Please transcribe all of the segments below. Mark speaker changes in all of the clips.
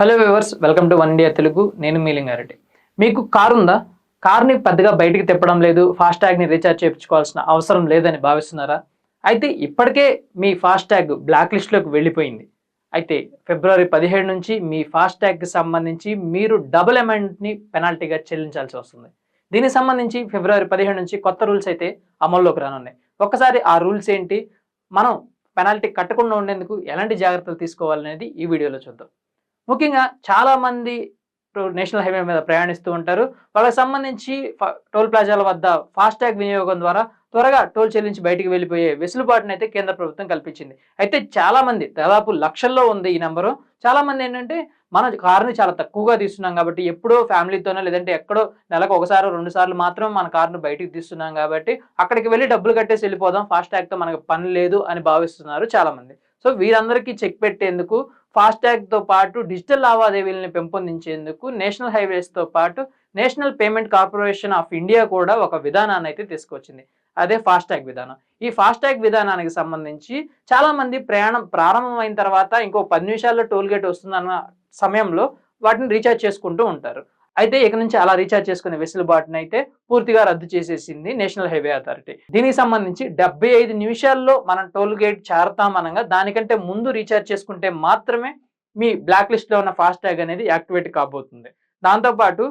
Speaker 1: Hello viewers welcome to one India Telugu. నేను మీ లింగారెడ్డి. మీకు కారు ఉందా? కార్ని పెద్దగా బయటికి తిప్పడం లేదు ఫాస్ట్ ట్యాగ్ని రీఛార్జ్ చేయించుకోవాల్సిన అవసరం లేదని భావిస్తున్నారా? అయితే ఇప్పటికే మీ ఫాస్ట్ ట్యాగ్ బ్లాక్ లిస్ట్లోకి వెళ్ళిపోయింది. అయితే ఫిబ్రవరి పదిహేడు నుంచి మీ ఫాస్ట్ ట్యాగ్కి సంబంధించి మీరు డబుల్ అమౌంట్ని పెనాల్టీగా చెల్లించాల్సి వస్తుంది. దీనికి సంబంధించి ఫిబ్రవరి పదిహేడు నుంచి కొత్త రూల్స్ అయితే అమల్లోకి రానున్నాయి. ఒక్కసారి ఆ రూల్స్ ఏంటి? మనం పెనాల్టీ కట్టకుండా ఉండేందుకు ఎలాంటి జాగ్రత్తలు తీసుకోవాలనేది ఈ వీడియోలో చూద్దాం. ముఖ్యంగా చాలామంది టో- నేషనల్ హైవే మీద ప్రయాణిస్తూ ఉంటారు. వాళ్ళకి సంబంధించి ఫ- టోల్ ప్లాజాల వద్ద ఫాస్ట్ వినియోగం ద్వారా త్వరగా టోల్ చెల్లించి బయటికి వెళ్ళిపోయే వెసులుబాటును అయితే కేంద్ర ప్రభుత్వం కల్పించింది. అయితే చాలామంది దాదాపు లక్షల్లో ఉంది ఈ నెంబరు. చాలామంది ఏంటంటే మనం కారుని చాలా తక్కువగా తీస్తున్నాం కాబట్టి ఎప్పుడో ఫ్యామిలీతోనో లేదంటే ఎక్కడో నెలకు ఒకసారి రెండు సార్లు మాత్రం మన కారును బయటికి తీస్తున్నాం కాబట్టి అక్కడికి వెళ్ళి డబ్బులు కట్టేసి వెళ్ళిపోదాం. ఫాస్ట్ మనకు పని లేదు అని భావిస్తున్నారు చాలా మంది సో వీరందరికీ చెక్ పెట్టేందుకు ఫాస్టాగ్తో పాటు డిజిటల్ లావాదేవీలను పెంపొందించేందుకు నేషనల్ హైవేస్తో పాటు national payment corporation of India కూడా ఒక విధానాన్ని అయితే తీసుకొచ్చింది. అదే ఫాస్టాగ్ విధానం. ఈ ఫాస్టాగ్ విధానానికి సంబంధించి చాలామంది ప్రయాణం ప్రారంభమైన తర్వాత ఇంకో పది నిమిషాల్లో టోల్ గేట్ వస్తుందన్న సమయంలో వాటిని రీఛార్జ్ చేసుకుంటూ ఉంటారు. అయితే ఇక నుంచి అలా రీఛార్జ్ చేసుకునే వెసులుబాటును అయితే పూర్తిగా రద్దు చేసేసింది నేషనల్ హైవే అథారిటీ దీనికి సంబంధించి డెబ్బై ఐదు నిమిషాల్లో మనం టోల్ గేట్ చేరతామనగా దానికంటే ముందు రీఛార్జ్ చేసుకుంటే మాత్రమే మీ బ్లాక్ లిస్ట్లో ఉన్న ఫాస్ట్ ట్యాగ్ అనేది యాక్టివేట్ కాబోతుంది. దాంతోపాటు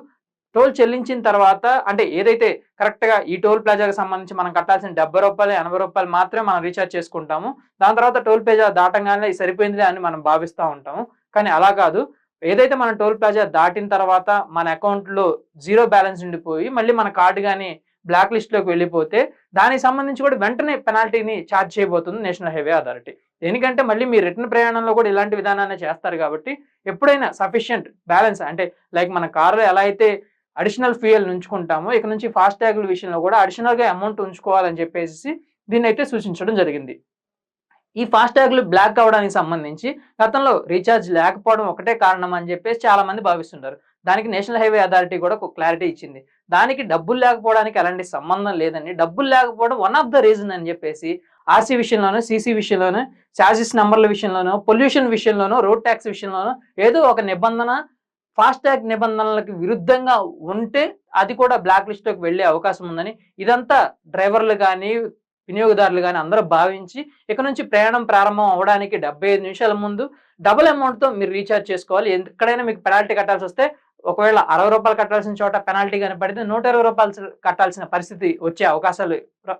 Speaker 1: టోల్ చెల్లించిన తర్వాత అంటే ఏదైతే కరెక్ట్గా ఈ టోల్ ప్లాజాకి సంబంధించి మనం కట్టాల్సిన డెబ్బై రూపాయలు ఎనభై రూపాయలు మాత్రమే మనం రీఛార్జ్ చేసుకుంటాము. దాని తర్వాత టోల్ ప్లాజా దాటంగానే ఇది సరిపోయింది అని మనం భావిస్తూ ఉంటాము. కానీ అలా కాదు. ఏదైతే మనం టోల్ ప్లాజా దాటిన తర్వాత మన అకౌంట్లో జీరో బ్యాలెన్స్ ఉండిపోయి మళ్ళీ మన కార్డు కానీ బ్లాక్ లిస్ట్లోకి వెళ్ళిపోతే దానికి సంబంధించి కూడా వెంటనే పెనాల్టీని ఛార్జ్ చేయబోతుంది నేషనల్ హైవే అథారిటీ ఎందుకంటే మళ్ళీ మీ రిటర్న్ ప్రయాణంలో కూడా ఇలాంటి విధానాన్ని చేస్తారు కాబట్టి ఎప్పుడైనా సఫిషియంట్ బ్యాలెన్స్ అంటే లైక్ మన కారులో ఎలా అయితే అడిషనల్ ఫ్యూయల్ ఉంచుకుంటామో ఇక నుంచి ఫాస్ట్ ట్యాగుల విషయంలో కూడా అడిషనల్గా అమౌంట్ ఉంచుకోవాలని చెప్పేసి దీన్ని అయితే సూచించడం జరిగింది. ఈ ఫాస్టాగ్లు బ్లాక్ అవడానికి సంబంధించి గతంలో రీఛార్జ్ లేకపోవడం ఒకటే కారణం అని చెప్పేసి చాలా మంది భావిస్తుంటారు. దానికి నేషనల్ హైవే అథారిటీ కూడా ఒక క్లారిటీ ఇచ్చింది. దానికి డబ్బులు లేకపోవడానికి ఎలాంటి సంబంధం లేదని డబ్బులు లేకపోవడం వన్ ఆఫ్ ద రీజన్ అని చెప్పేసి ఆర్సీ విషయంలోనూ సీసీ విషయంలోనూ చార్జెస్ నెంబర్ల విషయంలోనూ పొల్యూషన్ విషయంలోనూ రోడ్ ట్యాక్స్ విషయంలోనూ ఏదో ఒక నిబంధన ఫాస్టాగ్ నిబంధనలకు విరుద్ధంగా ఉంటే అది కూడా బ్లాక్ లిస్ట్లోకి వెళ్ళే అవకాశం ఉందని ఇదంతా డ్రైవర్లు కానీ వినియోగదారులు కానీ అందరూ భావించి ఇక నుంచి ప్రయాణం ప్రారంభం అవడానికి డెబ్బై ఐదు నిమిషాల ముందు డబుల్ అమౌంట్తో మీరు రీఛార్జ్ చేసుకోవాలి. ఎక్కడైనా మీకు పెనాల్టీ కట్టాల్సి వస్తే ఒకవేళ అరవై రూపాయలు కట్టాల్సిన చోట పెనాల్టీ కానీ పడితే నూట ఇరవై రూపాయలు కట్టాల్సిన పరిస్థితి వచ్చే అవకాశాలు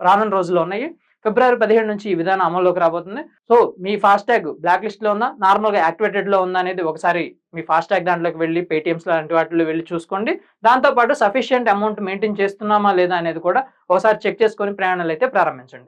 Speaker 1: రానున్న రోజుల్లో ఉన్నాయి. ఫిబ్రవరి పదిహేడు నుంచి ఈ విధానం అమల్లోకి రాబోతుంది. సో మీ ఫాస్టాగ్ బ్లాక్ లిస్ట్లో ఉందా? నార్మల్గా యాక్టివేటెడ్లో ఉందా అనేది ఒకసారి మీ ఫాస్టాగ్ దాంట్లోకి వెళ్ళి పేటిఎంస్ లాంటి వాటిలో వెళ్ళి చూసుకోండి. దాంతో పాటు సఫిషియంట్ అమౌంట్ మెయింటైన్ చేస్తున్నామా లేదా అనేది కూడా ఒకసారి చెక్ చేసుకొని ప్రయాణాలు అయితే ప్రారంభించండి.